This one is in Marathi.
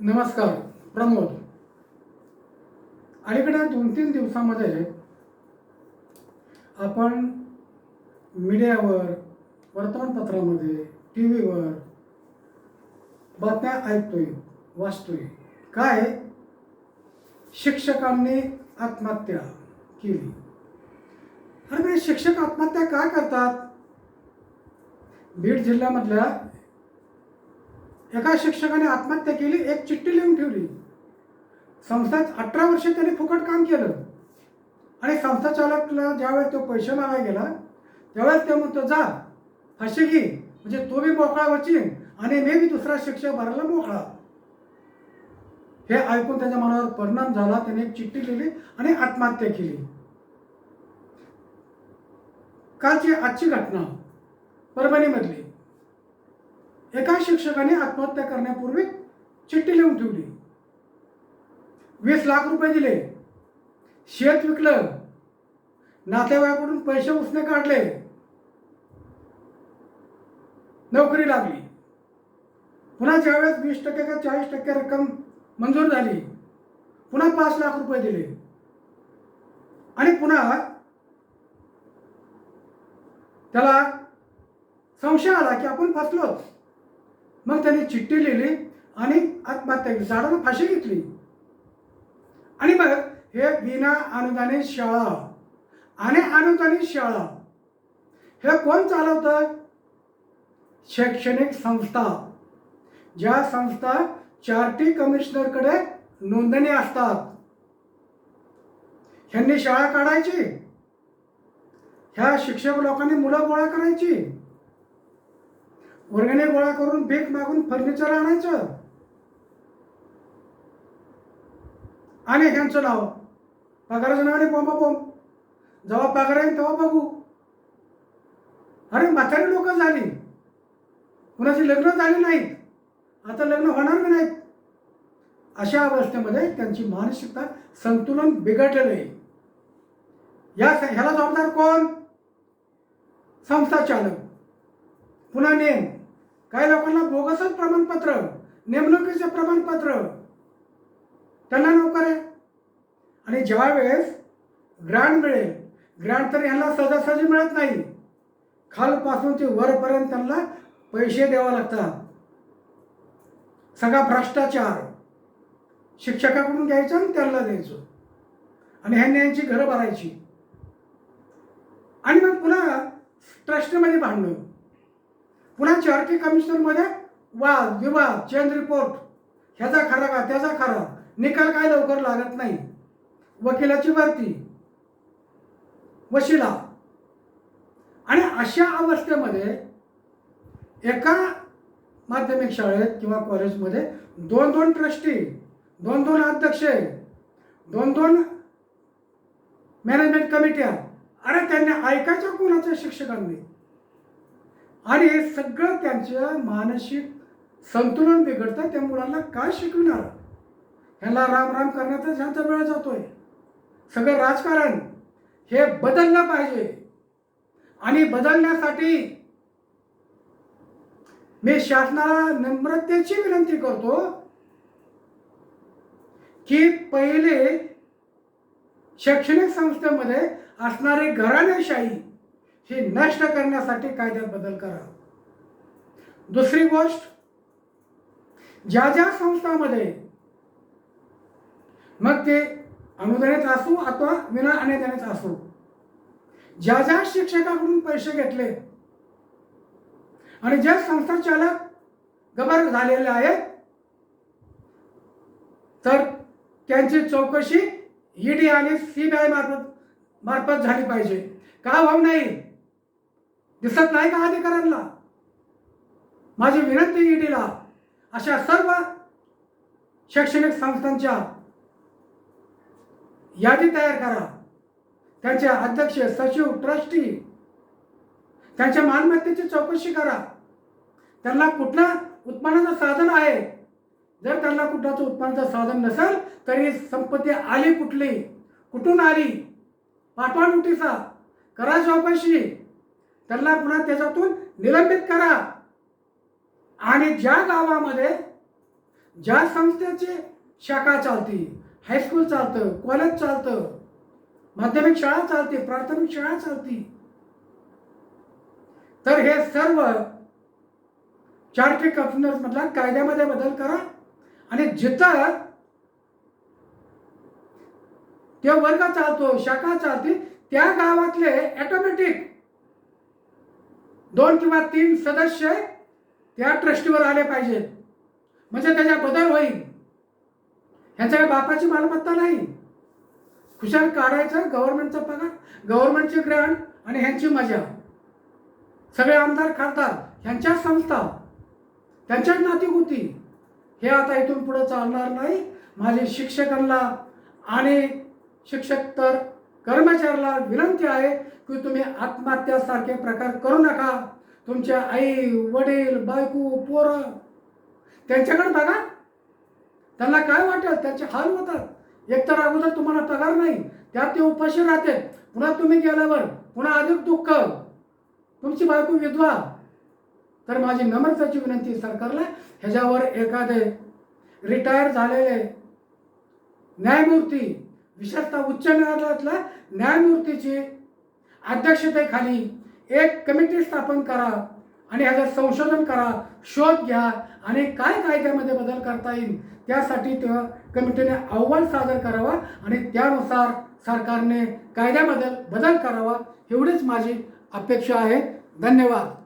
नमस्कार प्रमोद. अलीकडे दोन तीन दिवसामध्ये आपण मीडियावर वर्तमानपत्रामध्ये टी व्हीवर बातम्या ऐकतोय वाचतोय. काय? शिक्षकांनी आत्महत्या केली. अरे शिक्षक आत्महत्या का करतात? बीड जिल्ह्यामधल्या एका शिक्षकाने आत्महत्या केली एक चिठ्ठी लिहून ठेवली. संस्थेत अठरा वर्षे त्याने फुकट काम केलं. आणि संस्था चालकला ज्यावेळेस तो पैसे मागायला गेला त्यावेळेस ते म्हणतो जा फाशी घे. म्हणजे तो बी मोकळा वचिन आणि मी बी दुसरा शिक्षक भरायला मोकळा. हे ऐकून त्याच्या मनावर परिणाम झाला. त्याने एक चिठ्ठी लिहिली आणि आत्महत्या केली. कालची आजची घटना परभणीमधली. एका शिक्षकाने आत्महत्या करण्यापूर्वी चिठ्ठी लिहून ठेवली. वीस लाख रुपये दिले. शेत विकलं. नातेवाईकडून पैसे उसने काढले. नोकरी लागली. पुन्हा ज्यावेळेस वीस टक्के का चाळीस टक्के रक्कम मंजूर झाली पुन्हा पाच लाख रुपये दिले. आणि पुन्हा त्याला संशय आला की आपण फसलोच. मग त्याने चिठ्ठी लिहिली आणि आत्महत्या केली. झाडाला फाशी घेतली. आणि मग हे विना अनुदानित शाळा. आणि अनुदानित शाळा. हे कोण चालवतं? शैक्षणिक संस्था. ज्या संस्था चार्टी कमिशनरकडे नोंदणी असतात. ह्यांनी शाळा काढायची. ह्या शिक्षक लोकांनी मुलं गोळा करायची. वर्गणी गोळा करून बेक मागून फर्निचर आणायचं. आणि ह्यांचं नाव. पगाराचं नाव आणि बोंबा जेव्हा पगार येईल तेव्हा बघू. अरे म्हातारी लोक झाली. कुणाची लग्न झाली नाहीत. आता लग्न होणार बी नाहीत. अशा अवस्थेमध्ये त्यांची मानसिकता संतुलन बिघडलेलं आहे. या ह्याला जबाबदार कोण? संस्था चालक पुन्हा नेम. काही लोकांना बोगसच प्रमाणपत्र नेमणुकीचे प्रमाणपत्र. त्यांना नोकर आहे. आणि ज्या वेळेस ग्रँड मिळेल ग्रँड तर ह्यांना सहजासहजी मिळत नाही. खालपासून ते वरपर्यंत त्यांना पैसे द्यावं लागतात. सगळा भ्रष्टाचार शिक्षकाकडून घ्यायचं आणि त्यांना द्यायचं. आणि ह्यांनी यांची घरं भरायची. आणि मग पुन्हा ट्रस्टमध्ये भांडणं. पुन्हा चार्टी कमिशनरमध्ये वाद विवाद चेंज रिपोर्ट ह्याचा खरा का त्याचा खरा. निकाल काय लवकर लागत नाही. वकिलाची भरती. वशिला. आणि अशा अवस्थेमध्ये एका माध्यमिक शाळेत किंवा कॉलेजमध्ये दोन दोन ट्रस्टी दोन दोन अध्यक्ष दोन दोन मॅनेजमेंट कमिट्या अरे त्यांनी ऐकायचं कोणाच्या शिक्षकांनी? आणि हे सगळं त्यांचं मानसिक संतुलन बिघडतं त्या मुलांना काय शिकविणार? ह्याला राम राम करण्यातच ह्यांचा वेळ जातोय. सगळं राजकारण हे बदललं पाहिजे. आणि बदलण्यासाठी मी शासनाला नम्रतेची विनंती करतो की पहिले शैक्षणिक संस्थेमध्ये असणारी घराणेशाही ही नष्ट करण्यासाठी कायद्यात बदल करा. दुसरी गोष्ट ज्या ज्या संस्थांमध्ये मग ते अनुदानित असू अथवा विना अनुदानित असू ज्या ज्या शिक्षकाकडून पैसे घेतले आणि ज्या संस्था चालक गबर झालेले आहेत तर त्यांची चौकशी ईडी आणि सीबीआय मार्फत मार्फत झाली पाहिजे. का भाऊ नाही दिसत नाही का अधिकाऱ्यांना? माझी विनंती ईडीला अशा सर्व शैक्षणिक संस्थांच्या यादी तयार करा. त्यांचे अध्यक्ष सचिव ट्रस्टी त्यांच्या मालमत्तेची चौकशी करा. त्यांना कुठला उत्पन्नाचं साधन आहे? जर त्यांना कुठलाचं उत्पन्नाचं साधन नसेल तरी संपत्ती आली कुठली? कुठून आली? पाठवा नोटिसा. करा चौकशी. त्यांना पुन्हा त्याच्यातून निलंबित करा. आणि ज्या गावामध्ये ज्या संस्थेची शाखा चालती हायस्कूल चालतं कॉलेज चालतं माध्यमिक शाळा चालते प्राथमिक शाळा चालती तर हे सर्व चार्टर्ड कंपनर्स मधला कायद्यामध्ये बदल करा. आणि जिथं ते वर्ग चालतो शाखा चालते त्या गावातले ऑटोमॅटिक दोन किंवा तीन सदस्य त्या ट्रस्टीवर आले पाहिजेत म्हणजे त्याच्या बदल होईल. ह्यांच्या बापाची मालमत्ता नाही. खुशाल काढायचं गव्हर्नमेंटचा पगार गव्हर्नमेंटचे ग्रँड आणि ह्यांची मजा. सगळे आमदार खासदार ह्यांच्या संस्था त्यांच्याच नातीगुती. हे आता इथून पुढं चालणार नाही. माझे शिक्षकांना आणि शिक्षक तर कर्मचाऱ्याला विनंती आहे की तुम्ही आत्महत्यासारखे प्रकार करू नका. तुमच्या आई वडील बायको पोरं त्यांच्याकडे बघा. त्यांना काय वाटेल? त्यांचे हाल होतात. एकतर अगोदर तुम्हाला पगार नाही त्यात ते उपाशी राहते. पुन्हा तुम्ही गेल्यावर पुन्हा अधिक दुःख. तुमची बायको विधवा. तर माझी नम्रताची विनंती सरकारला ह्याच्यावर एखादे रिटायर झालेले न्यायमूर्ती विशेषतः उच्च न्यायालयातल्या न्यायमूर्तीची अध्यक्षतेखाली एक कमिटी स्थापन करा आणि ह्याचं संशोधन करा शोध घ्या आणि काय कायद्यामध्ये बदल करता येईल त्यासाठी त्या कमिटीने अहवाल सादर करावा आणि त्यानुसार सरकारने कायद्याबद्दल बदल करावा एवढीच माझी अपेक्षा आहे. धन्यवाद.